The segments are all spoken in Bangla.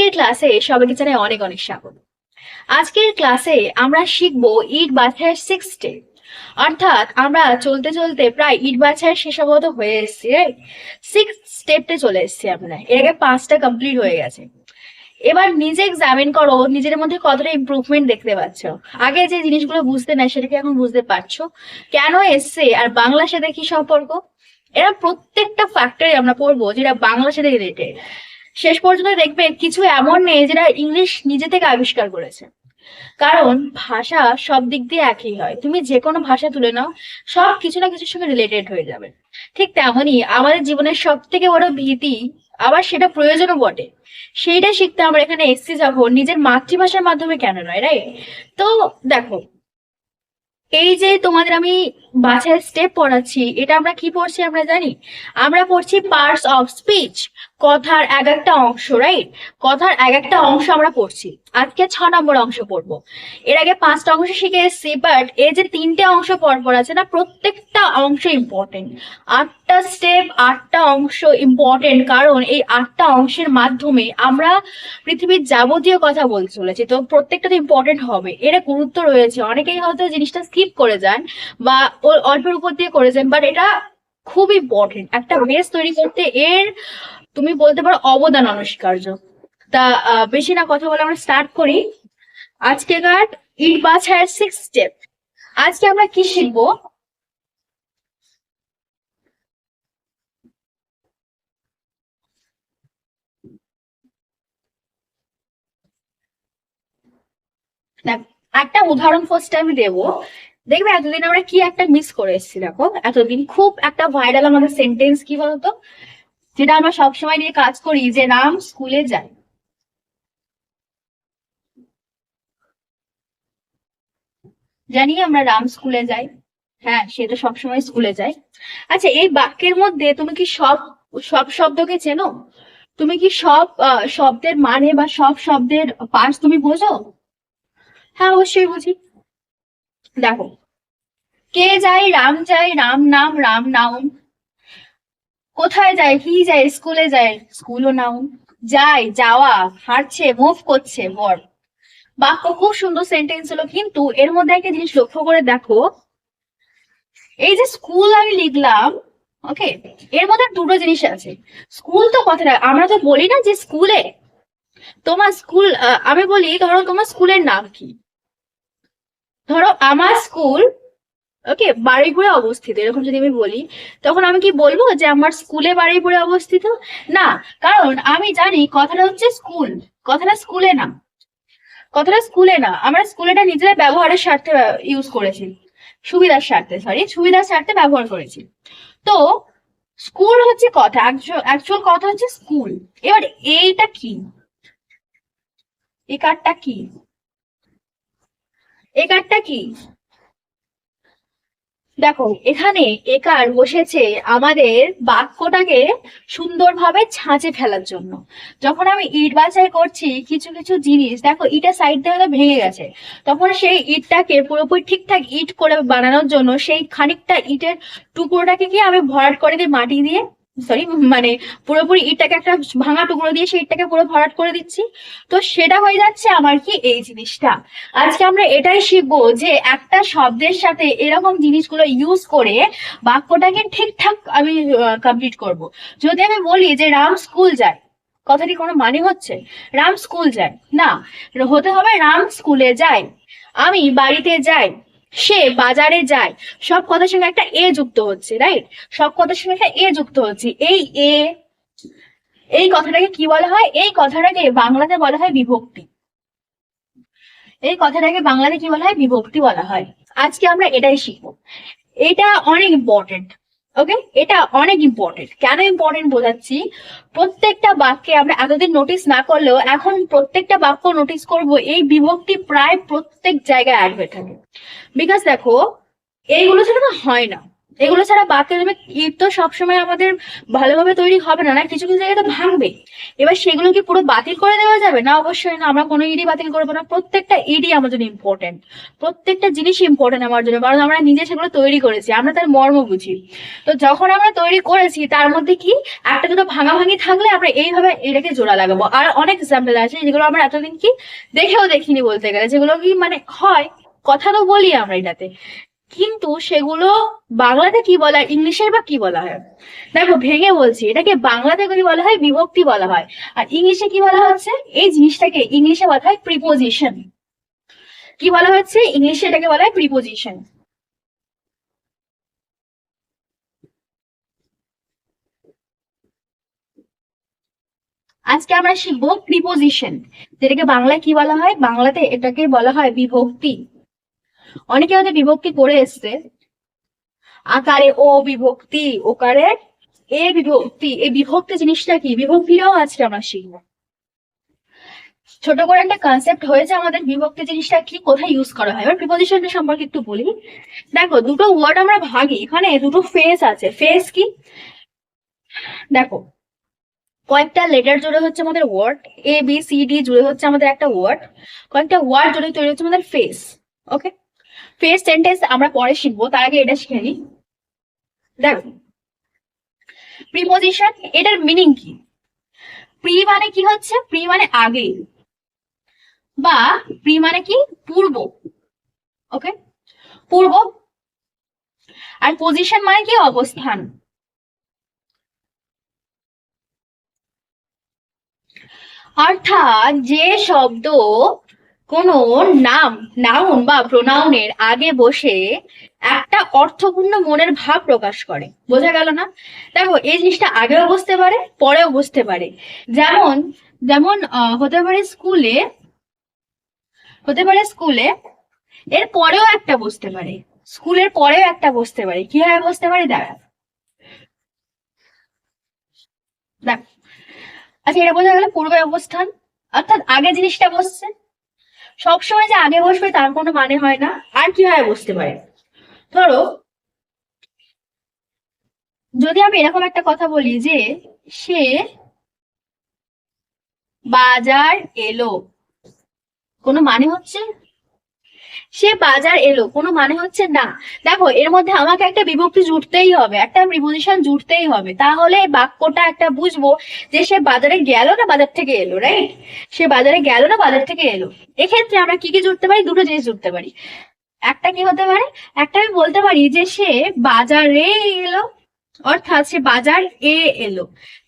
আজকের ক্লাসে সবাইকে জানাই অনেক অনেক স্বাগত। আজকের ক্লাসে আমরা শিখব ইট বাছাইয়ের সিক্স ডে অর্থাৎ আমরা চলতে চলতে প্রায় ইট বাছাইয়ের শেষাগত হয়ে এসেছি সিক্স স্টেপে চলে এসেছি আমরা। এর আগে পাঁচটা কমপ্লিট হয়ে গেছে। এবার নিজে এক্সামিন করো নিজের মধ্যে কতটা ইমপ্রুভমেন্ট দেখতে পাচ্ছ। আগে যে জিনিসগুলো বুঝতে না সেটাকে এখন বুঝতে পারছ। কেন এসছে আর বাংলার সাথে কি সম্পর্ক? এরা প্রত্যেকটা ফ্যাক্টরি আমরা পড়ব যেটা বাংলার সাথে রিলেটেড শেষ পর্যন্ত দেখবে কিছু এমন নেই যেটা ইংলিশ নিজে থেকে আবিষ্কার করেছে। কারণ ভাষা সব দিক দিয়ে একই হয়। তুমি যে কোনো ভাষা তুলে নাও, সব কিছু না কিছুর সঙ্গে রিলেটেড হয়ে যাবে। ঠিক তেমনই আমাদের জীবনের সব থেকে বড় ভীতি আবার সেটা প্রয়োজনও বটে। সেইটা শিখতে আমরা এখানে এসছি যখন নিজের মাতৃভাষার মাধ্যমে কেন নয় রাইট তো দেখো, এই যে তোমাদের আমি বাছাইয়ের স্টেপ পড়াচ্ছি। এটা আমরা কি পড়ছি আমরা জানি? আমরা পড়ছি পার্টস অফ স্পিচ কথার এক একটা অংশ রাইট কথার এক একটা অংশ আমরা পড়ছি। আজকে ছ নম্বর অংশ পড়ব। এর আগে পাঁচটা অংশ শিখে এসেছি বাট এই যে তিনটে অংশ পরপর আছে না, প্রত্যেকটা অংশ ইম্পর্টেন্ট আটটা স্টেপ আটটা অংশ ইম্পর্টেন্ট কারণ এই আটটা অংশের মাধ্যমে আমরা পৃথিবীর যাবতীয় কথা বলতে চলেছি, তো প্রত্যেকটা তো ইম্পর্টেন্ট হবে। এর গুরুত্ব রয়েছে। অনেকেই হয়তো জিনিসটা স্কিপ করে যান বা অল্পের উপর দিয়ে করে যান বাট এটা খুব ইম্পর্টেন্ট একটা বেস তৈরি করতে এর, তুমি বলতে পারো, অবদান অনস্বীকার্য। তা বেশি না কথা বলে আমরা স্টার্ট করি। আজকেকার ইট বাছাইয়ের সিক্স স্টেপ আজকে আমরা কি শিখব? একটা উদাহরণ ফার্স্ট আমি দেবো। দেখবে এতদিন আমরা কি একটা মিস করে এসেছি, দেখো। এতদিন খুব একটা ভাইরাল আমাদের সেন্টেন্স কি বলতো? যেটা আমরা সবসময় নিয়ে কাজ করি যে, রাম স্কুলে যায় জানি আমরা রাম স্কুলে যাই। হ্যাঁ সে তো সবসময় স্কুলে যায়। আচ্ছা এই বাক্যের মধ্যে তুমি কি সব সব শব্দকে চেনো? তুমি কি সব শব্দের মানে বা সব শব্দের পার্টস তুমি বোঝো? হ্যাঁ অবশ্যই বুঝি। দেখো। কে যায়, রাম যায়, রাম নাম, রাম নাউন। কোথায় যায়, কি যায়, স্কুলে যায়, স্কুলও নাউন। যায়, যাওয়া, হাঁটছে মুভ করছে, বর। বাক্য খুব সুন্দর সেন্টেন্স হলো কিন্তু এর মধ্যে একটা জিনিস লক্ষ্য করে দেখো। এই যে স্কুল আমি লিখলাম ওকে এর মধ্যে দুটো জিনিস আছে। স্কুল তো কথাটা আমরা তো বলি না যে স্কুলে তোমার স্কুল আমি বলি, ধরো তোমার স্কুলের নাম কি? ধরো আমার স্কুল, ওকে, বারুইপুরে অবস্থিত, এরকম যদি আমি বলি, তখন আমি কি বলব যে আমার স্কুলে বারুইপুরে অবস্থিত? না, কারণ আমি জানি কথাটা হচ্ছে স্কুল, কথাটা স্কুলে না, কথাটা স্কুলে না, আমরা স্কুলেটা নিজেদের ব্যবহারের স্বার্থে ইউজ করেছি, সুবিধার স্বার্থে সরি সুবিধার স্বার্থে ব্যবহার করেছি। তো, স্কুল হচ্ছে কথা অ্যাকচুয়াল কথা হচ্ছে স্কুল, এবার এইটা কি? এই কার্ডটা কি? এই কার্ডটা কি? দেখো, এখানে একার বসেছে আমাদের বাক্যটাকে সুন্দরভাবে ছাঁচে ফেলার জন্য। যখন আমি ইট বাছাই করছি, কিছু কিছু জিনিস, দেখো, ইটের সাইড দিয়ে ভেঙে গেছে। তখন সেই ইটটাকে পুরোপুরি ঠিকঠাক ইট করে বানানোর জন্য সেই খানিকটা ইটের টুকরোটাকে কি আমি ভরাট করে দিই মাটি দিয়ে? সরি মানে পুরোপুরি ইটটাকে একটা ভাঙা টুকরো দিয়ে সেই ইটটাকে পুরো ভরাট করে দিচ্ছি। তো সেটা হয়ে যাচ্ছে আমার কি এই জিনিসটা। আজকে আমরা এটাই শিখব যে একটা শব্দের সাথে এরকম জিনিসগুলো ইউজ করে বাক্যটাকে ঠিকঠাক আমি কমপ্লিট করব। যদি আমি বলি যে রাম স্কুল যায় কথাটি কোনো মানে হচ্ছে? রাম স্কুল যায়। না, হতে হবে রাম স্কুলে যায়। আমি বাড়িতে যাই সে বাজারে যায়, সব কথার সঙ্গে একটা এ যুক্ত হচ্ছে রাইট সব কথার সঙ্গে একটা এ যুক্ত হচ্ছে। এই এ, এই কথাটাকে কি বলা হয়? এই কথাটাকে বাংলাতে বলা হয় বিভক্তি। এই কথাটাকে বাংলাতে কি বলা হয়? বিভক্তি বলা হয়। আজকে আমরা এটাই শিখব। এটা অনেক ইম্পর্টেন্ট ওকে এটা অনেক ইম্পর্টেন্ট কেন ইম্পর্টেন্ট বোঝাচ্ছি? প্রত্যেকটা বাক্যে আমরা এতদিন নোটিস না করলেও এখন প্রত্যেকটা বাক্য নোটিস করব, এই বিভক্তি প্রায় প্রত্যেক জায়গায় অ্যাড হয়ে থাকে বিকজ দেখো, এইগুলো ছাড়া হয় না। এগুলো ছাড়া বাকি তুমি ইট তো সবসময় আমাদের ভালোভাবে তৈরি হবে না না? কিছু কিছু জায়গায় তো ভাঙবে। এবার সেগুলো কি পুরো বাতিল করে দেওয়া যাবে? না, অবশ্যই না। আমরা কোনো ইডি বাতিল করব না। প্রত্যেকটা ইডি আমার জন্য ইম্পর্টেন্ট প্রত্যেকটা জিনিস ইম্পর্টেন্ট আমার জন্য। কারণ আমরা নিজে সেগুলো তৈরি করেছি। আমরা তার মর্ম বুঝি। তো যখন আমরা তৈরি করেছি, তার মধ্যে কি? একটা দুটো ভাঙাভাঙি থাকলে আমরা এইভাবে এটাকে জোড়া লাগাবো। আর অনেক এক্সাম্পল আছে যেগুলো আমরা এতদিন কি দেখেও দেখিনি বলতে গেলে। যেগুলো কি মানে হয়, কথা তো বলি আমরা এটাতে। কিন্তু সেগুলো বাংলাতে কি বলা হয়? ইংলিশে বা কি বলা হয়? দেখো, ভেঙে বলছি। এটাকে বাংলাতে কি বলা হয়, বিভক্তি বলা হয়। আর ইংলিশে কি বলা হচ্ছে? এই জিনিসটাকে ইংলিশে বলা হয় প্রিপোজিশন কি বলা হচ্ছে? ইংলিশে এটাকে বলা হয় প্রিপোজিশন আজকে আমরা শিখব প্রিপোজিশন যেটাকে বাংলায় কি বলা হয়? বাংলাতে এটাকে বলা হয় বিভক্তি। অনেকে হয়তো বিভক্তি করে এসছে। আকারে ও বিভক্তি, ওকারে এ বিভক্তি এই বিভক্তি জিনিসটা কি? বিভক্তিটাও আজকে আমরা শিখব। ছোট করে একটা কনসেপ্ট হয়েছে আমাদের বিভক্তি জিনিসটা কি, কোথায় ইউজ করা হয়? এবার প্রিপোজিশনটা সম্পর্কে একটু বলি। দেখো, দুটো ওয়ার্ড আমরা ভাগি। এখানে দুটো ফেস আছে। ফেস কি? দেখো, কয়েকটা লেটার জুড়ে হচ্ছে আমাদের word A B C D জুড়ে হচ্ছে আমাদের একটা ওয়ার্ড কয়েকটা ওয়ার্ড জুড়ে তৈরি হচ্ছে আমাদের ফেস ওকে ফেস সেন্টেন্স আমরা পরে শিখব, তার আগে এটা শিখে নিই। দেখো প্রিপোজিশন এটার মিনিং কি? প্রি মানে কি হচ্ছে? প্রি মানে আগে। বা প্রি মানে কি? পূর্ব। ওকে পূর্ব। আর পজিশন মানে কি? অবস্থান। অর্থাৎ যে শব্দ কোনো নাম, নাউন বা প্রোনাউনের আগে বসে একটা অর্থপূর্ণ মনের ভাব প্রকাশ করে। বোঝা গেল না? দেখো, এই জিনিসটা আগেও বসতে পারে, পরেও বসতে পারে। যেমন যেমন হতে পারে স্কুলে, হতে পারে স্কুলে, এর পরেও একটা বসতে পারে। স্কুলের পরেও একটা বসতে পারে। কীভাবে বসতে পারে? দেখ দেখ আচ্ছা এটা বোঝা গেল পূর্বে অবস্থান। অর্থাৎ আগে জিনিসটা বসছে। সবসময় যে আগে বসবে তার কোনো মানে হয় না। আর কীভাবে বসতে পারে? ধরো, যদি আমি এরকম একটা কথা বলি যে, সে বাজার এলো, কোনো মানে হচ্ছে? সে বাজার এলো। কোনো মানে হচ্ছে না। দেখো, এর মধ্যে আমাকে একটা বিভক্তি জুটতেই হবে, একটা প্রিপোজিশন জুড়তেই হবে। তাহলে বাক্যটা একটা বুঝব যে সে বাজারে গেল না বাজার থেকে এলো রাইট সে বাজারে গেল না বাজার থেকে এলো। এক্ষেত্রে আমরা কি কি জুড়তে পারি? দুটো জিনিস জুড়তে পারি। একটা কি হতে পারে? একটা আমি বলতে পারি যে সে বাজারে এলো, অর্থাৎ সে বাজার এ এলো।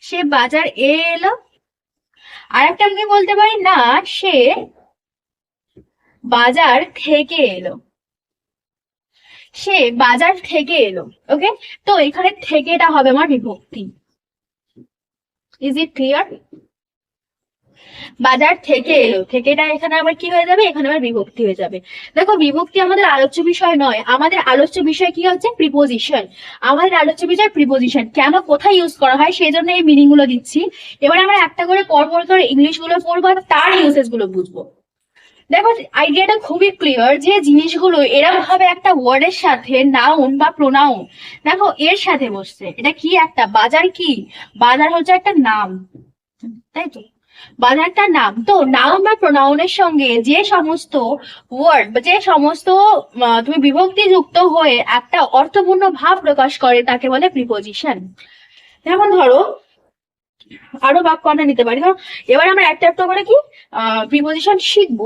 সে বাজার এ এলো। আর একটা আমি বলতে পারি, না, সে বাজার থেকে এলো। সে বাজার থেকে এলো ওকে তো এখানে থেকেটা হবে আমার বিভক্তি। ইজ ইট ক্লিয়ার বাজার থেকে এলো, থেকেটা এখানে আবার কি হয়ে যাবে? এখানে আবার বিভক্তি হয়ে যাবে। দেখো, বিভক্তি আমাদের আলোচ্য বিষয় নয়, আমাদের আলোচ্য বিষয় কি হচ্ছে? প্রিপোজিশন আমাদের আলোচ্য বিষয় প্রিপোজিশন কেন কোথায় ইউজ করা হয়? সেই জন্য এই মিনিংগুলো দিচ্ছি। এবার আমরা একটা করে পরপর করে ইংলিশগুলো পড়ব আর তার ইউসেজগুলো বুঝব। দেখো আইডিয়াটা খুবই ক্লিয়ার যে জিনিসগুলো এরকম ভাবে একটা ওয়ার্ডের সাথে নাউন বা প্রোনাউন দেখো এর সাথে বসছে। এটা কি একটা? বাজার কি? বাজার হচ্ছে একটা নাম। তাই তো? বাজারটা নাম। তো নাউন বা প্রোনাউনের সঙ্গে যে সমস্ত ওয়ার্ড যে সমস্ত তুমি বিভক্তি যুক্ত হয়ে একটা অর্থপূর্ণ ভাব প্রকাশ করে, তাকে বলে প্রিপোজিশন যেমন ধরো আরও বাক্য আমরা নিতে পারি। ধরো, এবার আমরা একটা একটা করে কি প্রিপোজিশন শিখব,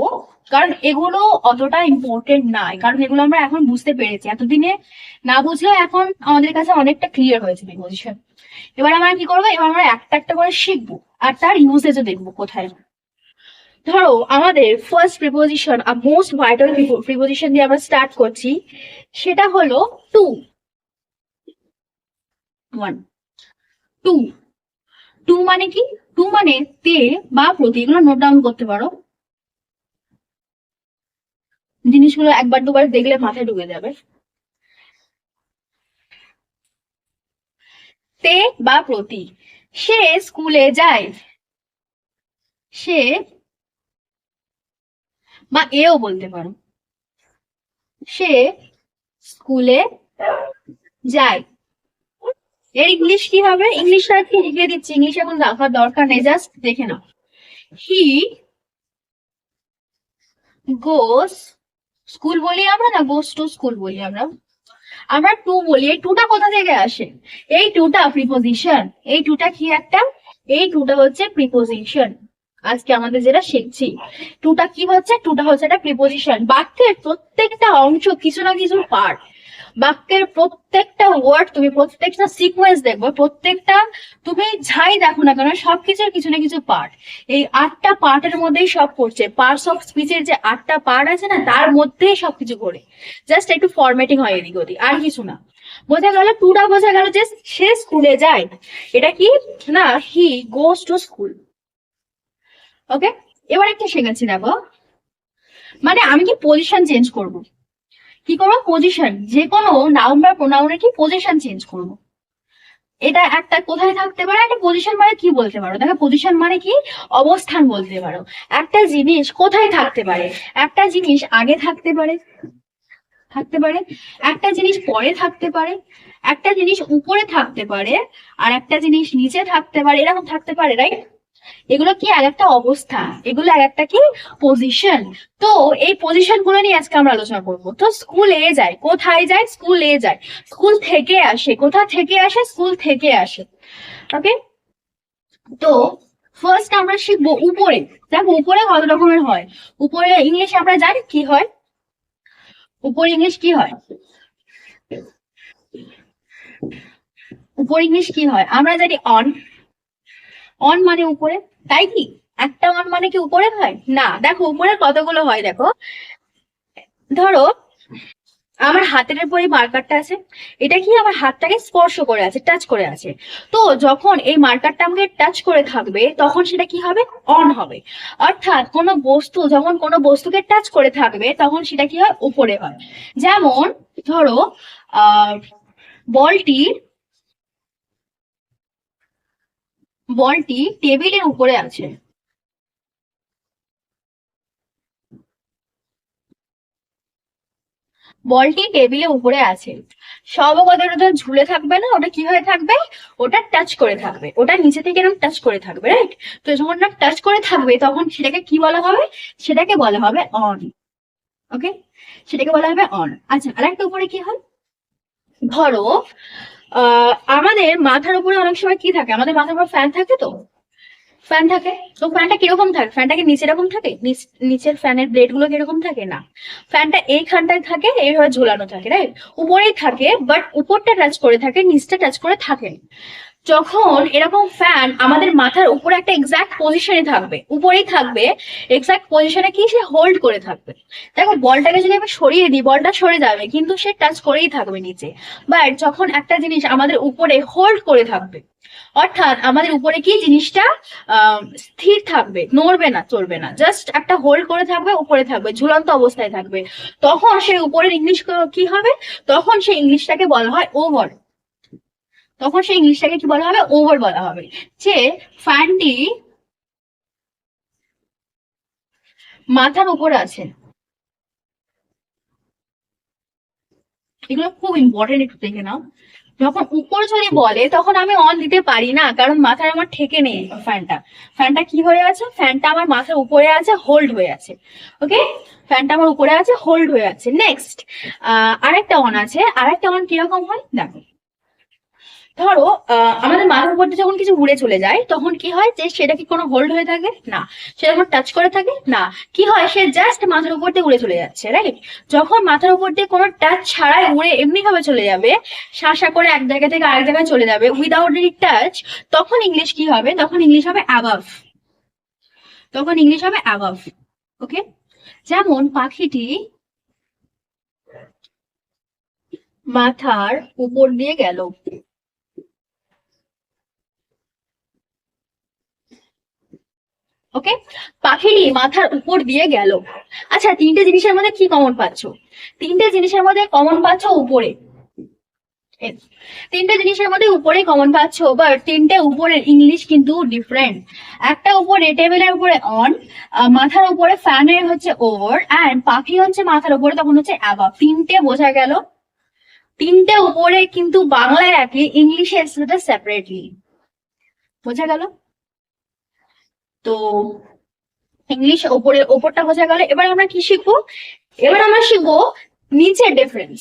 কারণ এগুলো অতটা ইম্পর্টেন্ট নয়, কারণ এগুলো আমরা এখন বুঝতে পেরেছি। এতদিনে না বুঝলেও এখন আমাদের কাছে অনেকটা ক্লিয়ার হয়েছে প্রিপোজিশন এবার আমরা কি করব? এবার আমরা একটা একটা করে শিখব, আর তার ইউসেজও দেখব কোথায়। ধরো, আমাদের ফার্স্ট প্রিপোজিশন আর মোস্ট ভাইটাল প্রিপোজিশন দিয়ে আমরা স্টার্ট করছি, সেটা হলো টু ওয়ান টু টু মানে কি? টু মানে তে বা প্রতি এগুলো নোট ডাউন করতে পারো। জিনিসগুলো একবার দুবার দেখলে মাথায় ঢুকে যাবে। তে বা প্রতি। সে স্কুলে যায়। সে বা এও বলতে পারো। সে স্কুলে যায়। এর ইংলিশ কি হবে? ইংলিশটা আজকে লিখে দিচ্ছি। ইংলিশ এখন রাখার দরকার নেই জাস্ট দেখে নাও। হি গোস স্কুল বলি আমরা না? গোস টু স্কুল বলি আমরা। আমরা টু বলি। এই টুটা কোথা থেকে আসে? এই টুটা প্রিপোজিশন এই টুটা কি একটা? এই টুটা হচ্ছে প্রিপোজিশন আজকে আমাদের যেটা শিখছি। টুটা কি হচ্ছে? টুটা হচ্ছে একটা প্রিপোজিশন বাক্যের প্রত্যেকটা অংশ কিছু না কিছু পার্ট বাক্যের প্রত্যেকটা ওয়ার্ড তুমি প্রত্যেকটা সিকোয়েন্স দেখবে, প্রত্যেকটা তুমি যাই দেখো না কেন, সবকিছুর কিছু না কিছু পার্ট এই আটটা পার্টের মধ্যেই সব করছে। পার্টস অফ স্পিচের যে আটটা পার্ট আছে না, তার মধ্যেই সবকিছু করে। জাস্ট একটু ফরম্যাটিং হয় এদিক ওদিক, আর কিছু না। বোঝা গেল টুটা বোঝা গেল যে সে স্কুলে যায়। এটা কি? না হি গোস টু স্কুল ওকে এবার একটা শেখাচ্ছি দেখো। মানে আমি কি পজিশন চেঞ্জ করব? কি করব? পজিশন যে কোনো নাউন বা প্রোনাউনের কি পজিশন চেঞ্জ করব। এটা একটা কোথায় থাকতে পারে? একটা পজিশন মানে কি বলতে পারো? দেখো পজিশন মানে কি? অবস্থান বলতে পারো। একটা জিনিস কোথায় থাকতে পারে? একটা জিনিস আগে থাকতে পারে। থাকতে পারে। একটা জিনিস পরে থাকতে পারে। একটা জিনিস উপরে থাকতে পারে। আর একটা জিনিস নিচে থাকতে পারে। এরকম থাকতে পারে রাইট এগুলো কি এক একটা অবস্থা? এগুলো এক একটা কি পজিশন তো এই পজিশনগুলো নিয়ে আজকে আমরা আলোচনা করব। তো স্কুল যায়, কোথায় যায়? স্কুল যায়। স্কুল থেকে আসে, কোথা থেকে আসে? স্কুল থেকে আসে। ওকে তো ফার্স্ট আমরা শিখব উপরে। দেখো, উপরে কত রকমের হয়? উপরে ইংলিশ আমরা জানি কি হয়? উপরে ইংলিশ কি হয়? উপর ইংলিশ কি হয়? আমরা জানি অন অন মানে উপরে, তাই কি? একটা অন মানে কি উপরে হয়? না, দেখো উপরে কতগুলো হয় দেখো। ধরো, আমার হাতের উপর এই মার্কারটা আছে, এটা কি আমার হাতটাকে স্পর্শ করে আছে টাচ করে আছে। তো যখন এই মার্কারটা আমাকে টাচ করে থাকবে, তখন সেটা কি হবে? অন হবে। অর্থাৎ কোনো বস্তু, যখন কোনো বস্তুকে টাচ করে থাকবে, তখন সেটা কি হয়? উপরে হয়। যেমন, ধরো, আহ বলটি বলটি টেবিলের উপরে আছে। বলটি টেবিলের উপরে আছে। সব সর্বগত ওটা ঝুলে থাকবে না, ওটা কি হয়ে থাকবে? ওটা টাচ করে থাকবে। ওটা নিচে থেকে এরকম টাচ করে থাকবে রাইট তো যখন ওটা টাচ করে থাকবে, তখন সেটাকে কি বলা হবে? সেটাকে বলা হবে অন ওকে সেটাকে বলা হবে অন আচ্ছা আর একটা উপরে কি হয়? ধরো আমাদের মাথার উপরে অনেক সময় কি থাকে? আমাদের মাথার উপর ফ্যান থাকে তো? ফ্যান থাকে? তো ফ্যানটা কীরকম থাকে? ফ্যানটা কি নিচে এরকম থাকে? নিচ- নিচের ফ্যানের ব্লেডগুলো কীরকম থাকে? না। ফ্যানটা এইখানটায় থাকে, এইভাবে ঝোলানো থাকে রাইট উপরেই থাকে বাট উপরটা টাচ করে থাকে, নিচটা টাচ করে থাকে। যখন এরকম ফ্যান আমাদের মাথার উপরে একটা এক্সাক্ট পজিশনে থাকবে, উপরেই থাকবে এক্সাক্ট পজিশনে কি সে হোল্ড করে থাকবে। দেখো, বলটাকে যদি আমি সরিয়ে দিই, বলটা সরে যাবে, কিন্তু সে টাচ করেই থাকবে নিচে। বাট যখন একটা জিনিস আমাদের উপরে হোল্ড করে থাকবে, অর্থাৎ আমাদের উপরে কি জিনিসটা স্থির থাকবে, নড়বে না চলবে না। জাস্ট একটা হোল্ড করে থাকবে, উপরে থাকবে, ঝুলন্ত অবস্থায় থাকবে। তখন সেই উপরের ইংলিশ কি হবে? তখন সেই ইংলিশটাকে বলা হয় ওভার তখন সেই ইংলিশটাকে কি বলা হবে? ওভার বলা হবে। যে ফ্যানটি মাথার উপরে আছে। এগুলো খুব ইম্পর্টেন্ট একটু দেখে নাও। যখন উপর যদি বলে, তখন আমি অন দিতে পারি না, কারণ মাথার আমার ঠেকে নেই ফ্যানটা ফ্যানটা কি হয়ে আছে? ফ্যানটা আমার মাথার উপরে আছে হোল্ড হয়ে আছে। ওকে ফ্যানটা আমার উপরে আছে হোল্ড হয়ে আছে। নেক্সট আহ, আরেকটা অন আছে। আরেকটা অন কীরকম হয়? দেখো। ধরো আমাদের মাথার উপর যখন কিছু উড়ে চলে যায়, তখন কি হয় যে সেটা কি কোনো হোল্ড হয়ে থাকে? না। সেটা যখন টাচ করে থাকে? না। কি হয়? সে জাস্ট মাথার উপর দিয়ে উড়ে চলে যাচ্ছে রাইট যখন মাথার উপর দিয়ে কোনো টাচ ছাড়াই উড়ে এমনি ভাবে চলে যাবে, শাসা করে এক জায়গা থেকে আরেক জায়গায় চলে যাবে উইদাউট এনি টাচ তখন ইংলিশ কি হবে? তখন ইংলিশ হবে অ্যাবাভ তখন ইংলিশ হবে অ্যাবাভ ওকে যেমন পাখিটি মাথার উপর দিয়ে গেল। ওকে পাখিটি মাথার উপর দিয়ে গেল। আচ্ছা তিনটে জিনিসের মধ্যে কি কমন পাচ্ছ? তিনটে জিনিসের মধ্যে কমন পাচ্ছ উপরে। তিনটে জিনিসের মধ্যে উপরে কমন পাচ্ছ বাট তিনটে উপরের ইংলিশ কিন্তু ডিফারেন্ট একটা উপরে টেবিলের উপরে অন মাথার উপরে ফ্যানের হচ্ছে ওভার অ্যান্ড পাখি হচ্ছে মাথার উপরে, তখন হচ্ছে অ্যাবাভ তিনটে বোঝা গেল। তিনটে উপরে কিন্তু বাংলায় একই ইংলিশে সেপারেটলি বোঝা গেল? তো ইংলিশ ওপরে, ওপরটা বোঝা গেল। এবার আমরা কি শিখব? এবার আমরা শিখব নিচের ডিফারেন্স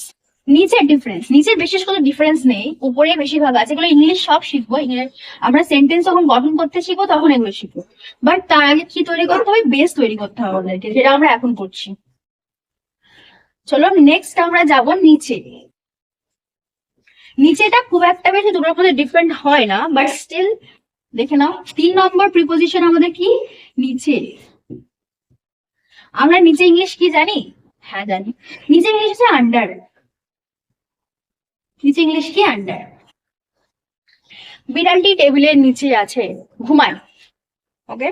নিচের ডিফারেন্স নিচের বিশেষ কোনো ডিফারেন্স নেই, উপরে বেশিরভাগ আছে, এগুলো ইংলিশ সব শিখব। আমরা সেন্টেন্স যখন গঠন করতে শিখব, তখন এগুলো শিখব। বাট তার আগে কি তৈরি করতে হবে? বেস তৈরি করতে হবে আমাদেরকে, যেটা আমরা এখন করছি। চলো নেক্সট আমরা যাব নিচে। নিচেটা খুব একটা বেশি দুটোর মধ্যে ডিফারেন্ট হয় না বাট স্টিল দেখে নাও। তিন নম্বর প্রিপোজিশন আমাদের কি? নিচে। আমরা নিচে ইংলিশ কি জানি? হ্যাঁ জানি। নিচে ইংলিশ হচ্ছে আন্ডার নিচে ইংলিশ কি? আন্ডার বিড়ালটি টেবিলের নিচে আছে। ঘুমায়। ওকে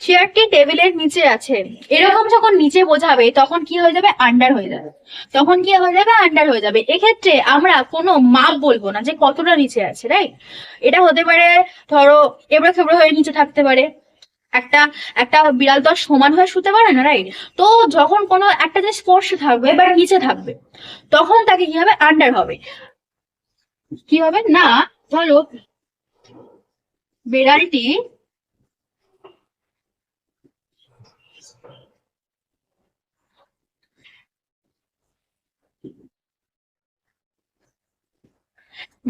চেয়ারটি টেবিলের নিচে আছে। এরকম যখন নিচে বোঝাবে, তখন কি হয়ে যাবে? আন্ডার হয়ে যাবে। তখন কি হয়ে যাবে? আন্ডার হয়ে যাবে। এক্ষেত্রে আমরা কোনো মাপ বলব না যে কতটা নিচে আছে রাইট এটা হতে পারে, ধরো, এবড়ো খেবড়ো হয়ে নিচে থাকতে পারে। একটা একটা বিড়াল তো আর সমান হয়ে শুতে পারে না রাইট তো যখন কোনো একটা যে স্পর্শ থাকবে বা নিচে থাকবে, তখন তাকে কি হবে? আন্ডার হবে। কি হবে? না, ধরো, বিড়ালটি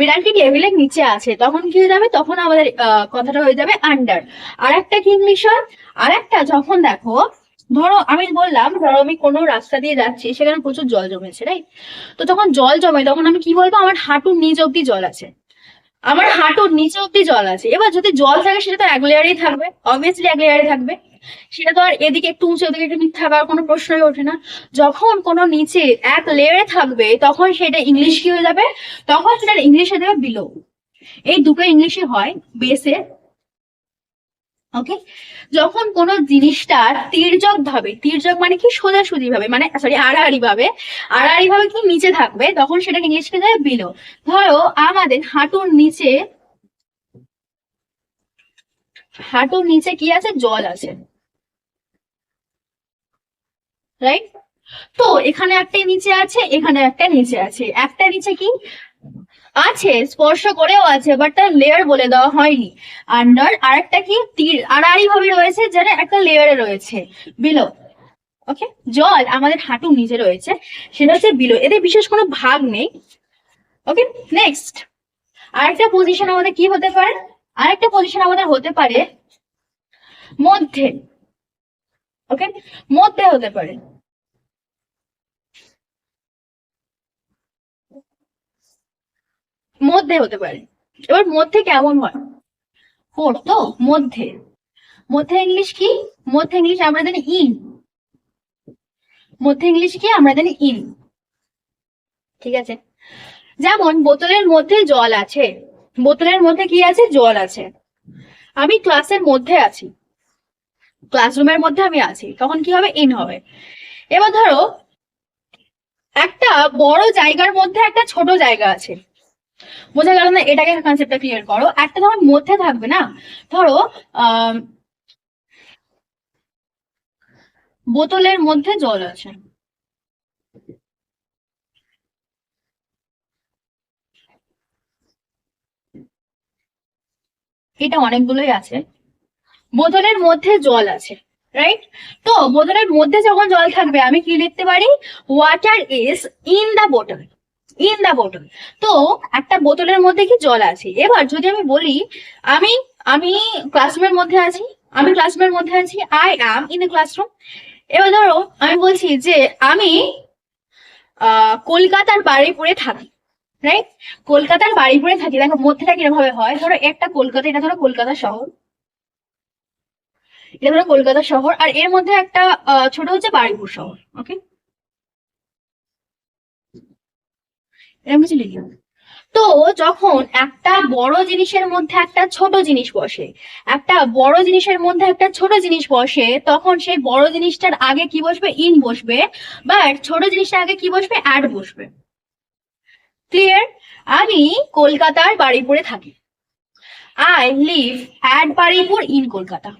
বিড়ালটি টেবিলের নিচে আছে। তখন কি হয়ে যাবে? তখন আমাদের কথাটা হয়ে যাবে আন্ডার আর একটা কি ইংলিশ হয়? আর একটা যখন দেখো, ধরো আমি বললাম, ধরো আমি কোনো রাস্তা দিয়ে যাচ্ছি, সেখানে প্রচুর জল জমেছে রাইট তো তখন জল জমে, তখন আমি কি বলব? আমার হাঁটুর নিচ অব্দি জল আছে। আমার হাঁটুর নিচে অব্দি জল আছে। এবার যদি জল থাকে, সেটা তো এক লেয়ারেই থাকবে। অবভিয়াসলি এক লেয়ারে থাকবে। সেটা তো আর এদিকে একটু উঁচু, ওদিকে একটু থাকার কোনো প্রশ্নই ওঠে না। যখন কোনো নিচে এক লেয়ারে থাকবে, তখন সেটা ইংলিশ কি হয়ে যাবে? তখন সেটা ইংলিশে দেবে বিলো এই দুটো ইংলিশে হয় বেসে ওকে যখন কোনো জিনিসটা তির্যক ভাবে, তির্যক মানে কি? সোজাসুজি ভাবে মানে সরি আড়াআড়ি ভাবে আড়াআড়ি ভাবে কি? নিচে থাকবে, তখন সেটা ইংলিশকে যায় বিলো ধরো, আমাদের হাঁটুর নিচে হাঁটুর নিচে কি আছে? জল আছে। রাইট তো, এখানে একটা নিচে আছে, এখানে একটা নিচে আছে। একটা নিচে কি? আছে, স্পর্শ করেও আছে বাট তার লেয়ার বলে দেওয়া হয়নি। আন্ডার আর একটা কি? তীর। আড়াআড়ি ভাবে রয়েছে যেটা একটা লেয়ারে রয়েছে। বিলো ওকে জল আমাদের হাঁটু নিচে রয়েছে, সেটা হচ্ছে বিলো এতে বিশেষ কোনো ভাগ নেই। ওকে নেক্সট আরেকটা পজিশন আমাদের কি হতে পারে? আরেকটা পজিশন আমাদের হতে পারে মধ্যে। ওকে মধ্যে হতে পারে। মধ্যে হতে পারে। এবার মধ্যে কেমন হয়? ফোর তো মধ্যে। মধ্যে ইংলিশ কি? মধ্যে ইংলিশ আমরা জানি ইন মধ্যে ইংলিশ কি? আমরা জানি ইন ঠিক আছে? যেমন বোতলের মধ্যে জল আছে। বোতলের মধ্যে কি আছে? জল আছে। আমি ক্লাসের মধ্যে আছি। ক্লাসরুমের মধ্যে আমি আছি। তখন কি হবে? ইন হবে। এবার ধরো, একটা বড় জায়গার মধ্যে একটা ছোট জায়গা আছে। বোঝা গেল না, এটাকে কনসেপ্টটা ক্লিয়ার করো। একটা যখন মধ্যে থাকবে না। ধরো বোতলের মধ্যে জল আছে। এটা অনেকগুলোই আছে। বোতলের মধ্যে জল আছে রাইট তো বোতলের মধ্যে যখন জল থাকবে, আমি কি লিখতে পারি? ওয়াটার ইজ ইন দা বোতল ইন দা বোতল। তো একটা বোতলের মধ্যে কি জল আছে? এবার যদি আমি বলি, আমি আমি ক্লাসরুমের মধ্যে আছি, আমি ক্লাসরুমের মধ্যে আছি I am in the classroom এবার ধরো, আমি বলছি যে আমি কলকাতার বাড়িপুরে থাকি রাইট কলকাতার বাড়িপুরে থাকি। দেখো, মধ্যেটা কীরকম ভাবে হয়? ধরো, একটা কলকাতা, এটা ধরো কলকাতা শহর। এটা ধরো কলকাতা শহর, আর এর মধ্যে একটা ছোট হচ্ছে বাড়িপুর শহর ওকে এরকম কিছু লিখলাম তো যখন একটা বড় জিনিসের মধ্যে একটা ছোট জিনিস বসে, একটা বড় জিনিসের মধ্যে একটা ছোট জিনিস বসে, তখন সেই বড় জিনিসটার আগে কি বসবে? ইন বসবে বাট ছোট জিনিসটার আগে কি বসবে? অ্যাড বসবে। ক্লিয়ার আমি কলকাতার বাড়িপুরে থাকি। I live at Baruipur in Kolkata.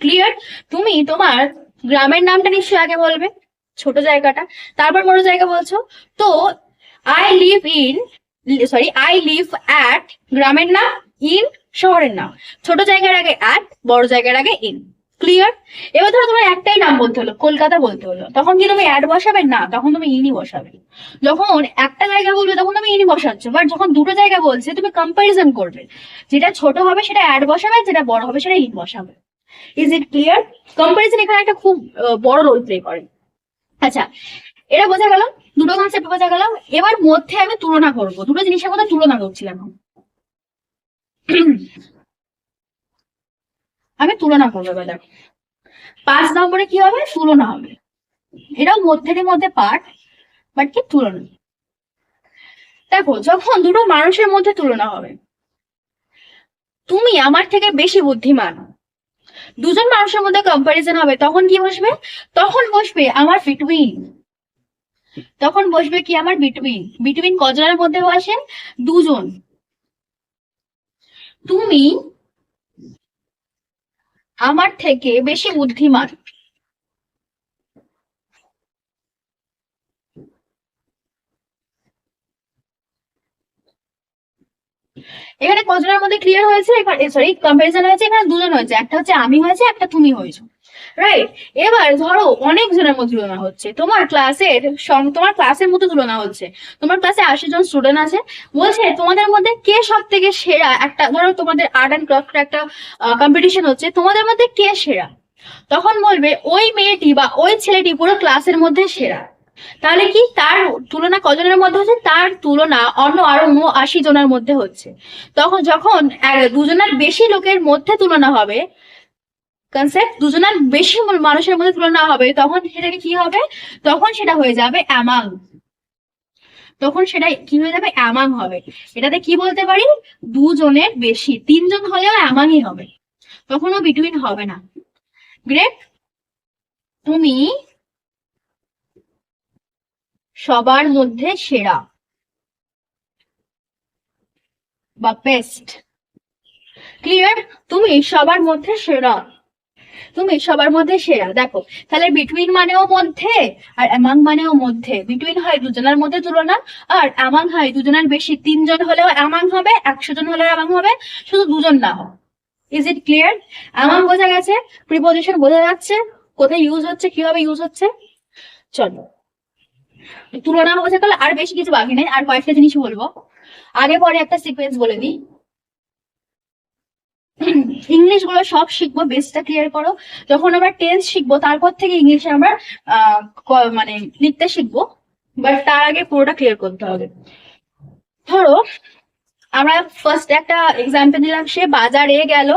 Clear তুমি তোমার গ্রামের নামটা নিশ্চয়ই আগে বলবে, ছোট জায়গাটা। তারপর বড় জায়গা বলছো। তো I live in sorry I live at গ্রামের নাম ইন শহরের নাম। ছোট জায়গার আগে অ্যাট বড় জায়গার আগে ইন ক্লিয়ার এবার ধরো তোমার একটাই নাম বলতে হলো, কলকাতা বলতে হলো। তখন কি তুমি অ্যাড বসাবে? না, তখন তুমি ইনই বসাবে। যখন একটা জায়গা বলবে, তখন তুমি ইনি বসাচ্ছ। বাট যখন দুটো জায়গা বলছে, তুমি কম্পারিজন করবে। যেটা ছোট হবে সেটা অ্যাড বসাবে যেটা বড় হবে সেটা ইন বসাবে। ইজ ইট ক্লিয়ার কম্পারিজন এখানে একটা খুব বড় রোল প্লে করে। আচ্ছা এটা বোঝা গেল? দুটো কনসেপ্ট বোঝা গেল। এবার মধ্যে আমি তুলনা করব। দুটো জিনিসের মধ্যে তুলনা করছিলাম আমি। তুলনা করব এবার দেখো। পাঁচ নম্বরে কি হবে? তুলনা হবে। এটাও মধ্যের মধ্যে পার্ট বাট কি তুলনা? দেখো, যখন দুটো মানুষের মধ্যে তুলনা হবে, তুমি আমার থেকে বেশি বুদ্ধিমান। দুজন মানুষের মধ্যে কম্পারিজন হবে, তখন কি বসবে? তখন বসবে আমার বিটুইন তখন বসবে কি আমার বিটুইন বিটুইন কজনের মধ্যে বসে দুজন। তুমি আমার থেকে বেশি বুদ্ধিমান। এখানে কজনের মধ্যে ক্লিয়ার হয়েছে? এখানে সরি কম্পারিজন হয়েছে, এখানে দুজন হয়েছে। একটা হচ্ছে আমি হয়েছে, একটা তুমি হয়েছো। রাইট এবার ধরো অনেক জনের মধ্যে তুলনা হচ্ছে। তোমার ক্লাসের তোমার ক্লাসের মধ্যে তুলনা হচ্ছে। তোমার ক্লাসে আশি জন স্টুডেন্ট আছে। বলছে তোমাদের মধ্যে কে সব থেকে সেরা? একটা ধরো তোমাদের আর্ট অ্যান্ড ক্রাফট একটা কম্পিটিশন হচ্ছে। তোমাদের মধ্যে কে সেরা? তখন বলবে ওই মেয়েটি বা ওই ছেলেটি পুরো ক্লাসের মধ্যে সেরা। তাহলে কি তার তুলনা কজনের মধ্যে হচ্ছে? তার তুলনা অন্য আরও আশি জনের মধ্যে হচ্ছে। তখন যখন দুজনের বেশি লোকের মধ্যে তুলনা হবে কনসেপ্ট দুজনের বেশি মানুষের মধ্যে তুলনা হবে। তখন সেটাকে কি হবে? তখন সেটা হয়ে যাবে অ্যামাং তখন সেটা কি হয়ে যাবে? অ্যামাং হবে। এটাতে কি বলতে পারি? দুজনের বেশি। তিনজন হলেও অ্যামাংই হবে। তখনও বিটুইন হবে না। গ্রেট তুমি সবার মধ্যে সেরা। বা বেস্ট ক্লিয়ার তুমি সবার মধ্যে সেরা। তুমি সবার মধ্যে সেরা। দেখো, তাহলে বিটুইন মানেও মধ্যে আর অ্যামাং মানেও মধ্যে। বিটুইন হয় দুজনের মধ্যে তুলনা আর অ্যামাং হয় দুজনের বেশি। তিনজন হলেও অ্যামাং হবে, একশো জন হলেও অ্যামাং হবে, শুধু দুজন না হোক। ইজ ইট ক্লিয়ার অ্যামাং বোঝা গেছে প্রিপোজিশন বোঝা যাচ্ছে, কোথায় ইউজ হচ্ছে, কীভাবে ইউজ হচ্ছে। চলো, তুলনা বোঝা গেল, আর বেশি কিছু বাকি নেই, আর কয়েকটা জিনিস বলব। আগে পরে একটা সিকোয়েন্স বলে দিই। ইংলিশগুলো সব শিখব বেসটা ক্লিয়ার করো। যখন আমরা টেন্স শিখব, তারপর থেকে ইংলিশে আমরা মানে লিখতে শিখব। বাট তার আগে পুরোটা ক্লিয়ার করতে হবে। ধরো, আমরা ফার্স্ট একটা এক্সাম্পল দিলাম, সে বাজারে গেল।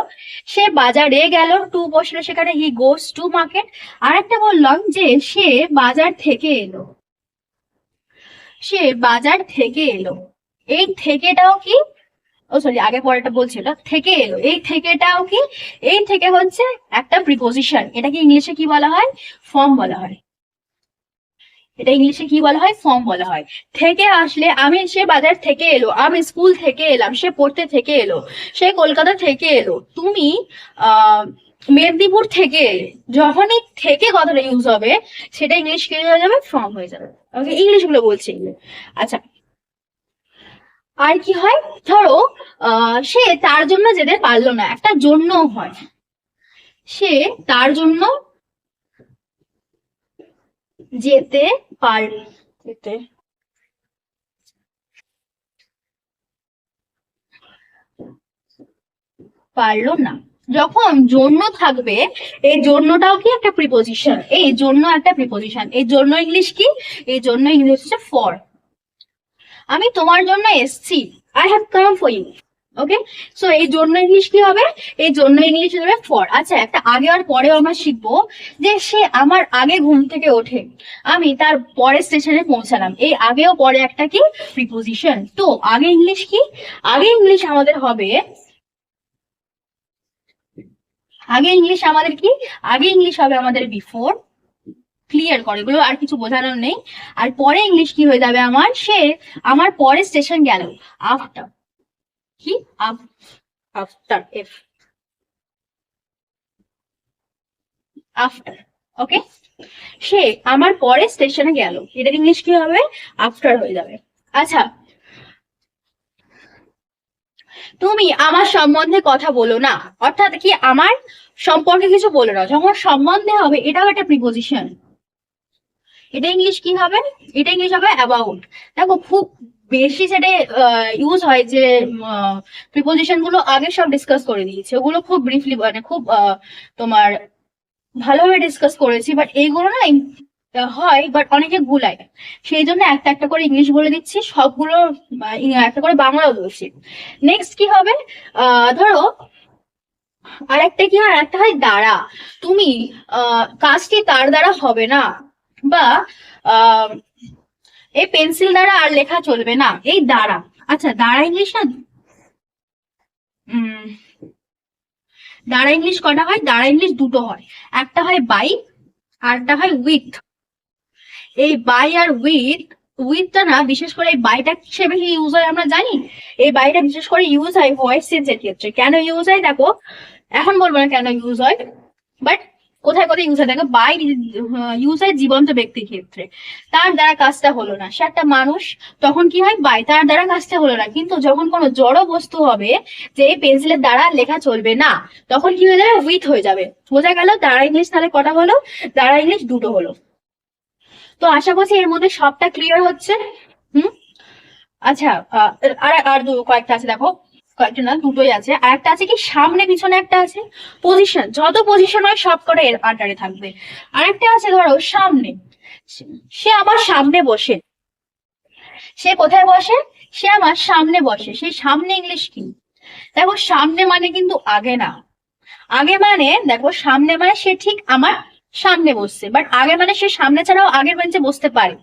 সে বাজারে গেল, টু বসল, সেখানে হি গোস টু মার্কেট আর একটা বললাম যে, সে বাজার থেকে এলো। সে বাজার থেকে এলো। এই থেকেটাও কি? ও সরি আগে পরেরটা বলছিল থেকে এলো এই থেকেটাও কি? এই থেকে হচ্ছে একটা প্রিপোজিশন এটাকে ইংলিশে কি বলা হয়? ফর্ম বলা হয়। এটা ইংলিশে কি বলা হয়? ফর্ম বলা হয়। থেকে আসলে আমি সে বাজার থেকে এলো, আমি স্কুল থেকে এলাম, সে পড়তে থেকে এলো, সে কলকাতা থেকে এলো। তুমি মেদিনীপুর থেকে, যখনই থেকে কথাটা ইউজ হবে, সেটা ইংলিশ কি হয়ে যাবে? ফর্ম হয়ে যাবে। ওকে ইংলিশগুলো বলছি। আচ্ছা আর কি হয়? ধরো সে তার জন্য যেতে পারল না, একটা জন্য হয় সে তার জন্য যেতে পার, যেতে পারল না। যখন জন্য থাকবে, এই জন্যটাও কি একটা প্রিপোজিশন এই জন্য একটা প্রিপোজিশন এই জন্য ইংলিশ কি? এই জন্য ইংলিশ হচ্ছে ফর আমি তোমার জন্য এসছি। I have come for you okay so এই জন্য ইংলিশ কি হবে? এই জন্য ইংলিশ হবে ফর আচ্ছা একটা আগে আর পরে আমরা শিখব যে সে আমার আগে ঘুম থেকে ওঠে। আমি তার পরের স্টেশনে পৌঁছালাম। এই আগেও পরে একটা কি? প্রিপোজিশন তো, আগে ইংলিশ কি? আগে ইংলিশ আমাদের হবে, আগে ইংলিশ আমাদের কি? আগে ইংলিশ হবে আমাদের বিফোর ক্লিয়ার করে, এগুলো আর কিছু বোঝানোর নেই। আর পরে ইংলিশ কি হয়ে যাবে আমার? সে আমার পরে স্টেশন গেল। আফটার কি আফটার এফ আফটার ওকে সে আমার পরে স্টেশনে গেল। এটার ইংলিশ কি হবে? আফটার হয়ে যাবে। আচ্ছা। তুমি আমার সম্বন্ধে কথা বলো না। অর্থাৎ কি আমার সম্পর্কে কিছু বলো না। যখন সম্বন্ধে হবে, এটাও একটা প্রিপোজিশন এটা ইংলিশ কি হবে? এটা ইংলিশ হবে অ্যাবাউট দেখো, খুব বেশি সেটা ইউজ হয় যে প্রিপোজিশনগুলো আগে সব ডিসকাস করে দিয়েছে। ওগুলো খুব ব্রিফলি মানে খুব তোমার ভালোভাবে ডিসকাস করেছি বাট এইগুলো না হয় বাট অনেকে ভুলায়। সেই জন্য একটা একটা করে ইংলিশ বলে দিচ্ছি, সবগুলো একটা করে বাংলাও বলছি। নেক্সট কি হবে? ধরো, আরেকটা কি হয়? একটা হয় দ্বারা তুমি কাজটি তার দ্বারা হবে না। বা এই পেন্সিল দ্বারা আর লেখা চলবে না, এই দ্বারা। আচ্ছা দ্বারা ইংলিশ না? দ্বারা ইংলিশ কটা হয়? দ্বারা ইংলিশ দুটো হয়। একটা হয় বাই আর একটা হয় উইথ এই বাই আর উইথ উইথটা না, বিশেষ করে এই বাইটা কিসে বেশি ইউজ হয় আমরা জানি? এই বাইটা বিশেষ করে ইউজ হয় ভয়েস চেঞ্জের ক্ষেত্রে। কেন ইউজ হয়? দেখো, এখন বলব না কেন ইউজ হয় বাট কোথায় কোথায় ইউজ হয়? দেখো বাই ইউজ হয় জীবন্ত ব্যক্তির ক্ষেত্রে। তার দ্বারা কাজটা হলো না। সে একটা মানুষ, তখন কি হয়? বাই তার দ্বারা কাজটা হলো না। কিন্তু যখন কোনো জড় বস্তু হবে, যে এই পেন্সিলের দ্বারা লেখা চলবে না, তখন কি হয়ে যাবে? উইথ হয়ে যাবে। বোঝা গেল? দ্বারা ইংলিশ তাহলে কটা হলো? দ্বারা ইংলিশ দুটো হলো। তো আশা করছি এর মধ্যে সবটা ক্লিয়ার হচ্ছে। হুম? আচ্ছা আর আর দু, কয়েকটা আছে, দেখো। কয়েকটা না, দুটোই আছে। আর একটা আছে কি, সামনে পিছনে একটা আছে। পজিশন যত পজিশন হয় সব কটা এর আন্ডারে থাকবে। আর একটা আছে, ধরো, সামনে। সে আমার সামনে বসে। সে কোথায় বসে? সে আমার সামনে বসে। সেই সামনে ইংলিশ কি? দেখো, সামনে মানে কিন্তু আগে না। আগে মানে দেখো, সামনে মানে সে ঠিক আমার সামনে বসছে। বাট আগে মানে সে সামনে ছাড়াও আগের বেঞ্চে বসতে পারে।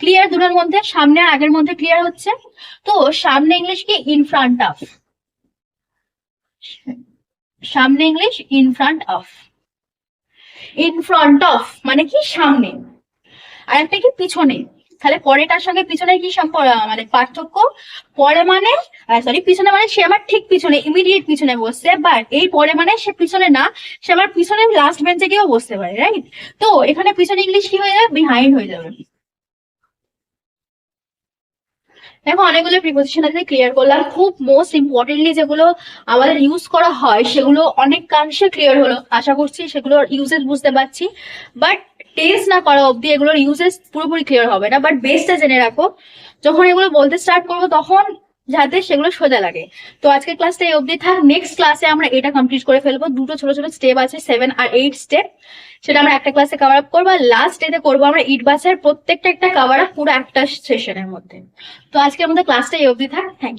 ক্লিয়ার দুটোর মধ্যে, সামনে আর আগের মধ্যে ক্লিয়ার হচ্ছে। তো সামনে ইংলিশ কি? ইন ফ্রন্ট অফ সামনে English in front of in front of মানে কি? সামনে। আর একটা কি? পিছনে। তাহলে পরেটার সঙ্গে পিছনে কি মানে পার্থক্য? পরে মানে সরি পিছনে মানে সে আমার ঠিক পিছনে ইমিডিয়েট পিছনে বসছে বাট এই পরে মানে সে পিছনে না, সে আমার পিছনে লাস্ট বেঞ্চে গিয়েও বসতে পারে রাইট তো এখানে পিছনে ইংলিশ কি হয়ে যাবে? বিহাইন্ড হয়ে যাবে। দেখো, অনেকগুলো প্রিপোজিশন আছে ক্লিয়ার করলাম। খুব মোস্ট ইম্পর্টেন্টলি যেগুলো আমাদের ইউজ করা হয়, সেগুলো অনেক অনেকাংশে ক্লিয়ার হলো। আশা করছি সেগুলোর ইউজেস বুঝতে পারছি। বাট টেস্ট না করা অব্দি এগুলোর ইউজেস পুরোপুরি ক্লিয়ার হবে না। বাট বেসটা জেনে রাখো, যখন এগুলো বলতে স্টার্ট করব, তখন যাতে সেগুলো সোজা লাগে। তো আজকের ক্লাসটা এই অবধি থাক। নেক্সট ক্লাসে আমরা এটা কমপ্লিট করে ফেলব। দুটো ছোট ছোট স্টেপ আছে সেভেন আর এইট স্টেপ সেটা আমরা একটা ক্লাসে কভার আপ করব। আর লাস্ট ডেতে করব আমরা ইট বাসের প্রত্যেকটা একটা কভার আপ পুরো একটা সেশনের মধ্যে। তো আজকের মধ্যে ক্লাসটা এই অবধি থাক। Thank you